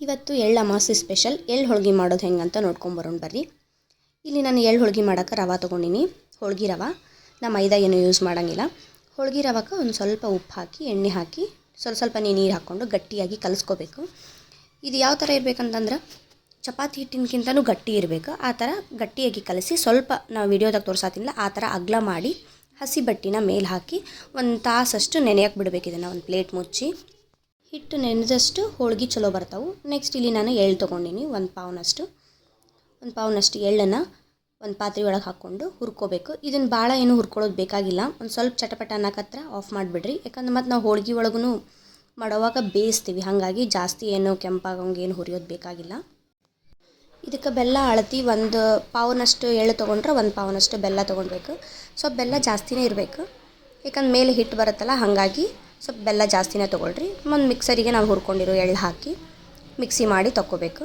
ಇವತ್ತು ಎಳ್ಳು ಅಮಾಸೆ ಸ್ಪೆಷಲ್ ಎಳ್ಳು ಹೋಳ್ಗೆ ಮಾಡೋದು ಹೆಂಗೆ ಅಂತ ನೋಡ್ಕೊಂಬರೋಣ ಬರ್ರಿ. ಇಲ್ಲಿ ನಾನು ಎಳ್ಳು ಹೋಳ್ಗೆ ಮಾಡೋಕೆ ರವೆ ತೊಗೊಂಡಿನಿ. ಹೋಳ್ಗೆ ರವೆ. ನಾ ಮೈದಾ ಏನು ಯೂಸ್ ಮಾಡೋಂಗಿಲ್ಲ. ಹೋಳ್ಗೆ ರವಕ್ಕೆ ಒಂದು ಸ್ವಲ್ಪ ಉಪ್ಪು ಹಾಕಿ, ಎಣ್ಣೆ ಹಾಕಿ, ಸ್ವಲ್ಪ ಸ್ವಲ್ಪ ನೀರು ಹಾಕ್ಕೊಂಡು ಗಟ್ಟಿಯಾಗಿ ಕಲಿಸ್ಕೋಬೇಕು. ಇದು ಯಾವ ಥರ ಇರಬೇಕಂತಂದ್ರೆ ಚಪಾತಿ ಹಿಟ್ಟಿನಕ್ಕಿಂತನೂ ಗಟ್ಟಿ ಇರಬೇಕು. ಆ ಥರ ಗಟ್ಟಿಯಾಗಿ ಕಲಸಿ ಸ್ವಲ್ಪ ನಾವು ವಿಡಿಯೋದಾಗ ತೋರ್ಸಾತಿಲ್ಲ ಆ ಥರ ಅಗ್ಲ ಮಾಡಿ ಹಸಿ ಬಟ್ಟಿನ ಮೇಲೆ ಹಾಕಿ ಒಂದು ತಾಸಷ್ಟು ನೆನೆಯಕ್ಕೆ ಬಿಡಬೇಕು ಇದನ್ನು ಒಂದು ಪ್ಲೇಟ್ ಮುಚ್ಚಿ. ಹಿಟ್ಟು ನೆನೆದಷ್ಟು ಹೋಳಿಗೆ ಚಲೋ ಬರ್ತಾವೆ. ನೆಕ್ಸ್ಟ್ ಇಲ್ಲಿ ನಾನು ಎಳ್ಳು ತೊಗೊಂಡಿನಿ, ಒಂದು ಪಾವನಷ್ಟು. ಒಂದು ಪಾವನಷ್ಟು ಎಳ್ಳನ್ನು ಒಂದು ಪಾತ್ರೆ ಒಳಗೆ ಹಾಕ್ಕೊಂಡು ಹುರ್ಕೋಬೇಕು. ಇದನ್ನು ಭಾಳ ಏನು ಹುರ್ಕೊಳ್ಳೋದು ಬೇಕಾಗಿಲ್ಲ. ಒಂದು ಸ್ವಲ್ಪ ಚಟಪಟ ಅನ್ನಕತ್ರ ಆಫ್ ಮಾಡಿಬಿಡ್ರಿ. ಯಾಕಂದ್ರೆ ಮತ್ತು ನಾವು ಹೋಳಿಗೆ ಒಳಗೂ ಮಾಡೋವಾಗ ಬೇಯಿಸ್ತೀವಿ. ಹಾಗಾಗಿ ಜಾಸ್ತಿ ಏನು ಕೆಂಪಾಗಂಗೆ ಏನು ಹುರಿಯೋದು ಬೇಕಾಗಿಲ್ಲ. ಇದಕ್ಕೆ ಬೆಲ್ಲ ಅಳತಿ ಒಂದು ಪಾವನಷ್ಟು ಎಳ್ಳು ತೊಗೊಂಡ್ರೆ ಒಂದು ಪಾವನಷ್ಟು ಬೆಲ್ಲ ತೊಗೊಳ್ಬೇಕು ಸೊ ಬೆಲ್ಲ ಜಾಸ್ತಿನೇ ಇರಬೇಕು. ಯಾಕಂದ್ರೆ ಮೇಲೆ ಹಿಟ್ಟು ಬರುತ್ತಲ್ಲ, ಹಾಗಾಗಿ ಸ್ವಲ್ಪ ಬೆಲ್ಲ ಜಾಸ್ತಿನೇ ತೊಗೊಳ್ರಿ. ಒಂದು ಮಿಕ್ಸರಿಗೆ ನಾವು ಹುರ್ಕೊಂಡಿರೋ ಎಳ್ಳು ಹಾಕಿ ಮಿಕ್ಸಿ ಮಾಡಿ ತಕ್ಕೋಬೇಕು.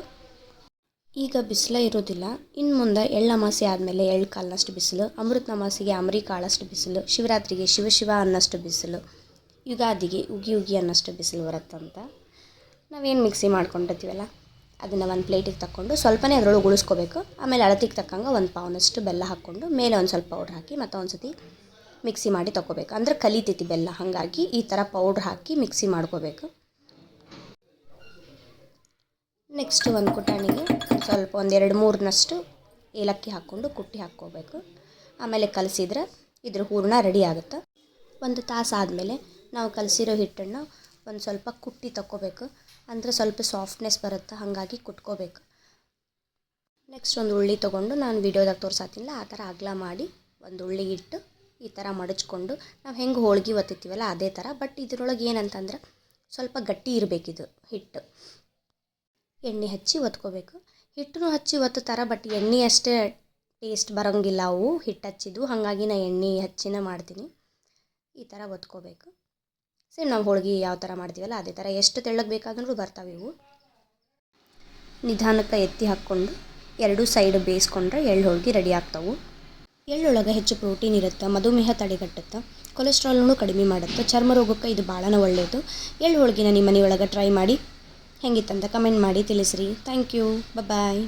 ಈಗ ಬಿಸಿಲು ಇರೋದಿಲ್ಲ. ಇನ್ನು ಮುಂದೆ ಎಳ್ಳು ಅಮಾಸೆ ಆದಮೇಲೆ ಎಳ್ಳು ಕಾಲಿನಷ್ಟು ಬಿಸಿಲು ಅಮೃತ ಅಮಾಸೆಗೆ ಅಮರಿ ಕಾಳಷ್ಟು ಬಿಸಿಲು, ಶಿವರಾತ್ರಿಗೆ ಶಿವಶಿವ ಶಿವ ಅನ್ನಷ್ಟು ಬಿಸಿಲು, ಯುಗಾದಿಗೆ ಉಗಿ ಉಗಿ ಅನ್ನಷ್ಟು ಬಿಸಿಲು ಬರುತ್ತಂತ ನಾವೇನು ಮಿಕ್ಸಿ ಮಾಡ್ಕೊಂಡಿರ್ತೀವಲ್ಲ? ಅದನ್ನು ಒಂದು ಪ್ಲೇಟಿಗೆ ತಕ್ಕೊಂಡು ಸ್ವಲ್ಪನೇ ಅದರೊಳಗೆ ಉಳಿಸ್ಕೋಬೇಕು. ಆಮೇಲೆ ಅಳತಿಗೆ ತಕ್ಕಂಗೆ ಒಂದು ಪಾವ್ನಷ್ಟು ಬೆಲ್ಲ ಹಾಕ್ಕೊಂಡು ಮೇಲೆ ಒಂದು ಸ್ವಲ್ಪ ಪೌಡ್ರ್ ಹಾಕಿ ಮತ್ತು ಒಂದು ಸತಿ ಮಿಕ್ಸಿ ಮಾಡಿ ತಗೋಬೇಕು ಅಂದ್ರೆ ಕಲಿತೈತಿ ಬೆಲ್ಲ. ಹಾಗಾಗಿ ಈ ಥರ ಪೌಡ್ರ್ ಹಾಕಿ ಮಿಕ್ಸಿ ಮಾಡ್ಕೋಬೇಕು. ನೆಕ್ಸ್ಟ್ ಒಂದು ಕುಟಾಣಿಗೆ ಸ್ವಲ್ಪ ಒಂದು ಎರಡು ಮೂರನಷ್ಟು ಏಲಕ್ಕಿ ಹಾಕ್ಕೊಂಡು ಕುಟ್ಟಿ ಹಾಕ್ಕೋಬೇಕು. ಆಮೇಲೆ ಕಲಸಿದ್ರೆ ಇದ್ರ ಹೂರಣ ರೆಡಿ ಆಗುತ್ತೆ. ಒಂದು ತಾಸು ಆದಮೇಲೆ ನಾವು ಕಲಸಿರೋ ಹಿಟ್ಟನ್ನು ಒಂದು ಸ್ವಲ್ಪ ಕುಟ್ಟಿ ತಕ್ಕೋಬೇಕು. ಅಂದರೆ ಸ್ವಲ್ಪ ಸಾಫ್ಟ್ನೆಸ್ ಬರುತ್ತೆ, ಹಾಗಾಗಿ ಕುಟ್ಕೋಬೇಕು. ನೆಕ್ಸ್ಟ್ ಒಂದು ಉಳ್ಳಿ ತೊಗೊಂಡು ನಾನು ವಿಡಿಯೋದಾಗ ತೋರಿಸಾತಿಲ್ಲ ಆ ಥರ ಅಗಲ ಮಾಡಿ ಒಂದು ಉಳ್ಳಿ ಇಟ್ಟು ಈ ಥರ ಮಡಚ್ಕೊಂಡು ನಾವು ಹೆಂಗೆ ಹೋಳ್ಗೆ ಒತ್ತಿತ್ತೀವಲ್ಲ ಅದೇ ಥರ ಬಟ್ ಇದ್ರೊಳಗೆ ಏನಂತಂದ್ರೆ ಸ್ವಲ್ಪ ಗಟ್ಟಿ ಇರಬೇಕಿದು ಹಿಟ್ಟು. ಎಣ್ಣೆ ಹಚ್ಚಿ ಒತ್ಕೋಬೇಕು. ಹಿಟ್ಟನ್ನು ಹಚ್ಚಿ ಒತ್ತುತ್ತಾರೆ ಬಟ್ ಎಣ್ಣೆ ಅಷ್ಟೇ ಟೇಸ್ಟ್ ಬರೋಂಗಿಲ್ಲ ಅವು. ಹಿಟ್ಟು ಹಚ್ಚಿದ್ದು, ಹಾಗಾಗಿ ನಾನು ಎಣ್ಣೆ ಹಚ್ಚಿನ ಮಾಡ್ತೀನಿ. ಈ ಥರ ಒತ್ಕೋಬೇಕು. ಸೇಮ್ ನಾವು ಹೋಳ್ಗೆ ಯಾವ ಥರ ಮಾಡ್ತೀವಲ್ಲ ಅದೇ ಥರ ಎಷ್ಟು ತೆಳ್ಳಗೆ ಬೇಕಾದ್ರೂ ಬರ್ತಾವೆ ಇವು. ನಿಧಾನಕ್ಕೆ ಎತ್ತಿ ಹಾಕ್ಕೊಂಡು ಎರಡೂ ಸೈಡ್ ಬೇಯಿಸ್ಕೊಂಡ್ರೆ ಎಳ್ಳು ಹೋಳ್ಗೆ ರೆಡಿ ಆಗ್ತಾವೆ. ಎಳ್ಳೊಳಗೆ ಹೆಚ್ಚು ಪ್ರೋಟೀನ್ ಇರುತ್ತೆ, ಮಧುಮೇಹ ತಡೆಗಟ್ಟುತ್ತೆ, ಕೊಲೆಸ್ಟ್ರಾಲ್ನು ಕಡಿಮೆ ಮಾಡುತ್ತೆ, ಚರ್ಮ ರೋಗಕ್ಕೆ ಇದು ಭಾಳನ ಒಳ್ಳೆಯದು ಎಳ್ಳು ಹೋಳ್ಗೆನ ನಿಮ್ಮ ಮನೆಯೊಳಗೆ ಟ್ರೈ ಮಾಡಿ. ಹೆಂಗಿತ್ತಂತ ಕಮೆಂಟ್ ಮಾಡಿ ತಿಳಿಸ್ರಿ. Thank you bye